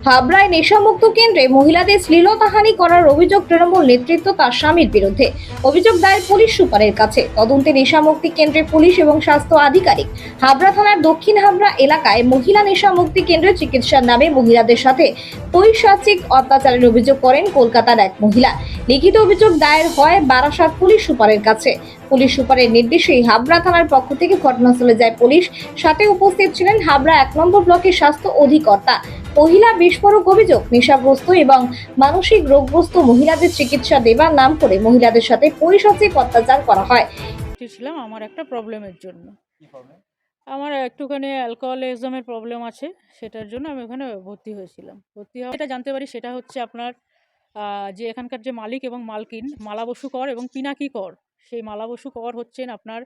হাবড়ায় নেশামুক্ত কেন্দ্রে মহিলাদের শ্লীলতাহানি করার অভিযোগ তৃণমূল নেতৃত্ব তার স্বামীর বিরুদ্ধে। অভিযোগ দায়ের পুলিশ সুপারের কাছে। তদন্তে নেশামুক্তি কেন্দ্রে পুলিশ এবং স্বাস্থ্য আধিকারিক হাবড়া থানার দক্ষিণ হাবড়া এলাকায় মহিলা নেশামুক্তি কেন্দ্রে চিকিৎসার নামে মহিলাদের সাথে পৈশাচিক অত্যাচারের অভিযোগ করেন কলকাতার এক মহিলা। লিখিত অভিযোগ দায়ের হয় বারাসাত পুলিশ সুপারের কাছে। পুলিশ সুপারের নির্দেশেই হাবড়া থানার পক্ষ থেকে ঘটনাস্থলে যায় পুলিশ। সাথে উপস্থিত ছিলেন হাবড়া এক নম্বর ব্লকের স্বাস্থ্য অধিকর্তা মহিলা বিস্ফোরক অভিযোগ নেশাগ্রস্ত এবং মানসিক রোগগ্রস্ত মহিলাদের চিকিৎসা দেবার নাম করে মহিলাদের সাথে পৈশাচিক অত্যাচার করা হয়। ছিলাম আমার একটা প্রবলেমের জন্য। আমার একটুখানি অ্যালকোহলিজমের প্রবলেম আছে সেটার জন্য আমি ওখানে ভর্তি হয়েছিলাম। ভর্তি হওয়া এটা জানতে পারি সেটা হচ্ছে আপনার যে এখানকার যে মালিক এবং মালকিন মালা বসু কর এবং পিনাকি কর সেই মালা বসু কর হচ্ছেন আপনার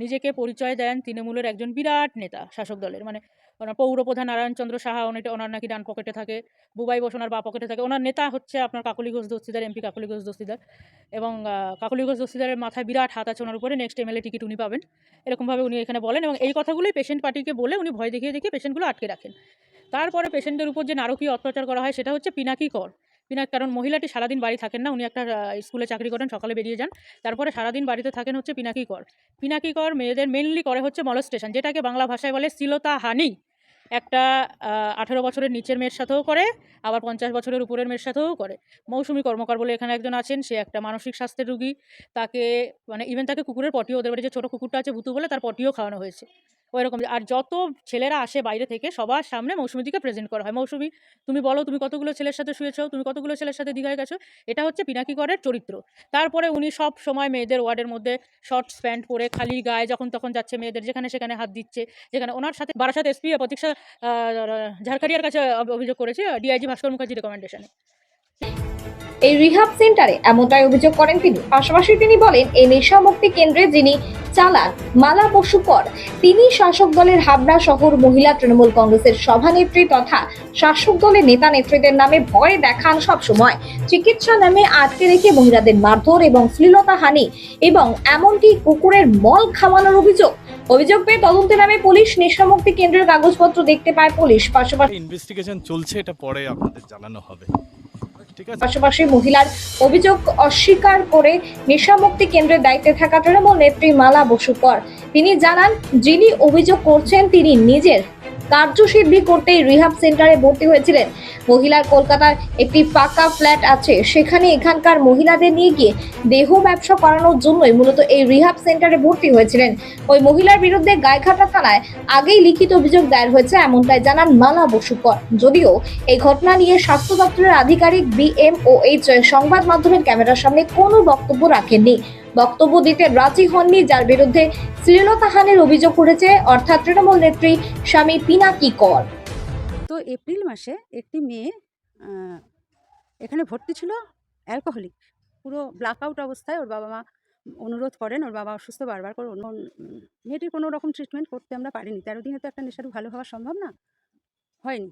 নিজেকে পরিচয় দেন তৃণমূলের একজন বিরাট নেতা, শাসক দলের। মানে ওনার পৌরপ্রধান নারায়ণচন্দ্র সাহা ওনাটা ওনার নাকি ডান পকেটে থাকে, বুবাই বসু ওনার বা পকেটে থাকে। ওনার নেতা হচ্ছে আপনার কাকলি ঘোষ দস্তিদার এমপি কাকলি ঘোষ দস্তিদার। এবং কাকলি ঘোষ দস্তিদারের মাথায় বিরাট হাত আছে ওনার উপরে নেক্সট এমএলএ টিকিট উনি পাবেন। এরকমভাবে উনি এখানে বলেন এবং এই কথাগুলোই পেশেন্ট পার্টিকে বলে উনি ভয় দেখিয়ে দেখিয়ে পেশেন্টগুলো আটকে রাখেন। তারপরে পেশেন্টের উপর যে নারকীয় অত্যাচার করা হয় সেটা হচ্ছে পিনাকি কর। পিনাক কারণ মহিলাটি সারাদিন বাড়ি থাকেন না, উনি একটা স্কুলে চাকরি করেন, সকালে বেরিয়ে যান। তারপরে সারাদিন বাড়িতে থাকেন হচ্ছে পিনাকি কর। পিনাকি কর মেয়েদের মেনলি করে হচ্ছে মলস্টেশন যেটাকে বাংলা ভাষায় বলে শ্লীলতা হানি একটা আঠেরো বছরের নিচের মেয়ের সাথেও করে, আবার পঞ্চাশ বছরের উপরের মেয়ের সাথেও করে। মৌসুমী কর্মকার বলে এখানে একজন আছেন, সে একটা মানসিক স্বাস্থ্যের রুগী। তাকে মানে ইভেন তাকে কুকুরের পটিও ওদের বাড়ি যে ছোটো কুকুরটা আছে, ভুতু বলে, তার পটিও খাওয়ানো হয়েছে। ওইরকম আর যত ছেলেরা আসে বাইরে থেকে, সবার সামনে মৌসুমীদিকে প্রেজেন্ট করা হয়। মৌসুমী, তুমি বলো তুমি কতগুলো ছেলের সাথে শুয়েছো? তুমি কতগুলো ছেলের সাথে দীঘায় গেছো? এটা হচ্ছে পিনাকি করের চরিত্র। তারপরে উনি সব সময় মেয়েদের ওয়ার্ডের মধ্যে শর্টস প্যান্ট পরে খালি গায়ে যখন তখন যাচ্ছে মেয়েদের, যেখানে সেখানে হাত দিচ্ছে, যেখানে ওনার সাথে, বারাসাত এসপি প্রতীক্ষা ঝাড়খারিয়ার কাছে অভিযোগ করেছে ডিআইজি ভাস্কর মুখার্জি রেকমেন্ডেশনে এই রিহাব সেন্টারে এমনটাই অভিযোগ করেন তিনি। পাশাপাশি তিনি বলেন, এই নেশামুক্তি কেন্দ্রে যিনি চালান মালা বসুকর তিনি শাসক দলের হাবড়া শহর মহিলা তৃণমূল কংগ্রেসের সভানেত্রী তথা শাসক দলের নেতা নেত্রীদের নামে ভয় দেখান সব সময় চিকিৎসা নামে আটকে রেখে মহিলাদের মারধর এবং শ্লীলতা হানি এবং এমনকি কুকুরের মল খাওয়ানোর অভিযোগ। অভিযোগ পেয়ে তদন্তে নামে পুলিশ নেশামুক্তি কেন্দ্রের কাগজপত্র দেখতে পায় পুলিশ। পাশাপাশি ইনভেস্টিগেশন চলছে, এটা পরে আপনাদের জানানো হবে। পাশাপাশি মহিলার অভিযোগ অস্বীকার করে নেশামুক্তি কেন্দ্রের দায়িত্বে থাকা তৃণমূল নেত্রী মালা বসু কর তিনি জানান, যিনি অভিযোগ করছেন, তিনি নিজের কার্যসিদ্ধি করতেই রিহাব সেন্টারে ভর্তি হয়েছিলেন। মহিলার কলকাতার একটি পাকা ফ্ল্যাট আছে। সেখানে এখানকার মহিলাদের নিয়ে গিয়ে দেহ ব্যবসা করানোর জন্যই মূলত এই রিহাব সেন্টারে ভর্তি হয়েছিলেন। ওই মহিলার বিরুদ্ধে গাইঘাটা থানায় আগেই লিখিত অভিযোগ দায়ের হয়েছে, এমনটাই জানান মালা বসুকর যদিও এই ঘটনা নিয়ে স্বাস্থ্য দপ্তরের আধিকারিক বিএমওএইচ সংবাদ মাধ্যমের ক্যামেরার সামনে কোনো বক্তব্য রাখেননি। বক্তব্য দিতে রাজি হননি, যার বিরুদ্ধে শ্লীলতাহানের অভিযোগ করেছে অর্থাৎ তৃণমূল নেত্রী স্বামী পিনাকি কর। তো এপ্রিল মাসে একটি মেয়ে এখানে ভর্তি ছিল অ্যালকোহলিক। পুরো ব্ল্যাক আউট অবস্থায় ওর বাবা মা অনুরোধ করেন, ওর বাবা অসুস্থ বারবার করে অন্য মেয়েটির কোনো রকম ট্রিটমেন্ট করতে আমরা পারিনি। তেরো দিনে তো একটা নেশারু ভালো হওয়া সম্ভব না, হয়নি।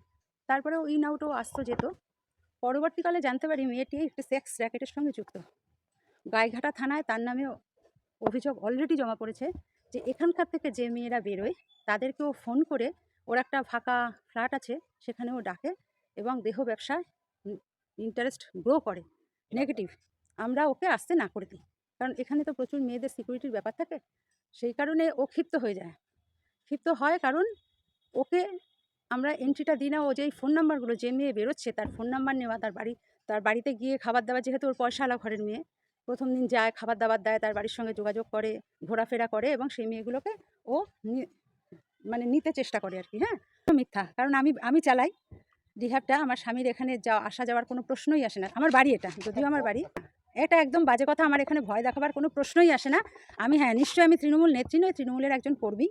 তারপরেও ইন আউটও আসতো যেত। পরবর্তীকালে জানতে পারি মেয়েটি একটি সেক্স র্যাকেটের সঙ্গে যুক্ত। গাইঘাটা থানায় তার নামেও অভিযোগ অলরেডি জমা পড়েছে যে এখানকার থেকে যে মেয়েরা বেরোয়, তাদেরকেও ফোন করে ওর একটা ফাঁকা ফ্ল্যাট আছে, সেখানেও ডাকে এবং দেহ ব্যবসায় ইন্টারেস্ট গ্রো করে নেগেটিভ আমরা ওকে আসতে না করে দিই, কারণ এখানে তো প্রচুর মেয়েদের সিকিউরিটির ব্যাপার থাকে, সেই কারণে ও ক্ষিপ্ত হয়ে যায়। ক্ষিপ্ত হয় কারণ ওকে আমরা এন্ট্রিটা দিই না, ও যেই ফোন নাম্বারগুলো যে মেয়ে বেরোচ্ছে তার ফোন নাম্বার নেওয়া, তার বাড়ি, তার বাড়িতে গিয়ে খাবার দাবার, যেহেতু ওর পয়সাওয়ালা ঘরের মেয়ে প্রথম দিন যায় খাবার দাবার দেয়, তার বাড়ির সঙ্গে যোগাযোগ করে, ঘোরাফেরা করে এবং সেই মেয়েগুলোকে ও মানে নিতে চেষ্টা করে আর কি হ্যাঁ মিথ্যা, কারণ আমি আমি চালাই। রিহাবটা আমার স্বামীর এখানে যাওয়া আসা যাওয়ার কোনো প্রশ্নই আসে না। আমার বাড়ি এটা, যদিও আমার বাড়ি। এটা একদম বাজে কথা, আমার এখানে ভয় দেখাবার কোনো প্রশ্নই আসে না। আমি হ্যাঁ নিশ্চয়ই আমি তৃণমূল নেত্রী নই, তৃণমূলের একজন কর্মী।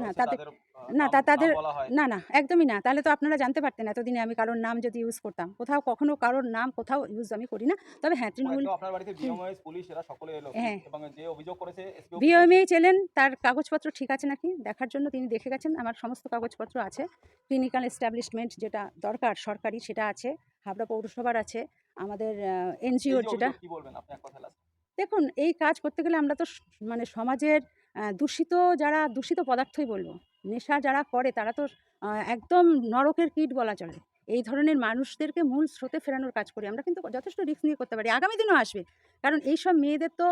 না, তাদের- না, তা- তাদের- না না একদমই না। তাহলে তো আপনারা জানতে পারতেন এতদিনে আমি কারোর নাম যদি ইউজ করতাম। কোথাও কখনো কারোর নাম কোথাও ইউজ আমি করি না। তবে হ্যাঁ তৃণমূল হ্যাঁ। বিএমএ এলেন তার কাগজপত্র ঠিক আছে নাকি? দেখার জন্য তিনি দেখে গেছেন। আমার সমস্ত কাগজপত্র আছে। ক্লিনিক্যাল এস্টাবলিশমেন্ট যেটা দরকার সরকারি সেটা আছে। হাবড়া পৌরসভার আছে। আমাদের এনজিওর যেটা? দেখুন এই কাজ করতে গেলে আমরা তো মানে সমাজের দূষিত যারা, দূষিত পদার্থই বলব। নেশা যারা করে, তারা তো একদম নরকের কীট বলা চলে। এই ধরনের মানুষদেরকে মূল স্রোতে ফেরানোর কাজ করি। আমরা কিন্তু যথেষ্ট রিস্ক নিয়ে করতে পারি। আগামী দিনও আসবে। কারণ এইসব মেয়েদের তো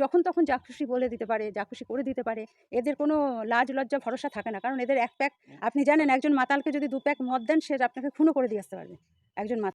যখন তখন যা খুশি বলে দিতে পারে, যা খুশি করে দিতে পারে। এদের কোনো লাজ লজ্জা, ভরসা থাকে না। কারণ এদের এক প্যাক আপনি জানেন, একজন মাতালকে যদি দু প্যাক মদ দেন, সে আপনাকে খুনও করে দিয়ে আসতে পারবে। একজন মাতাল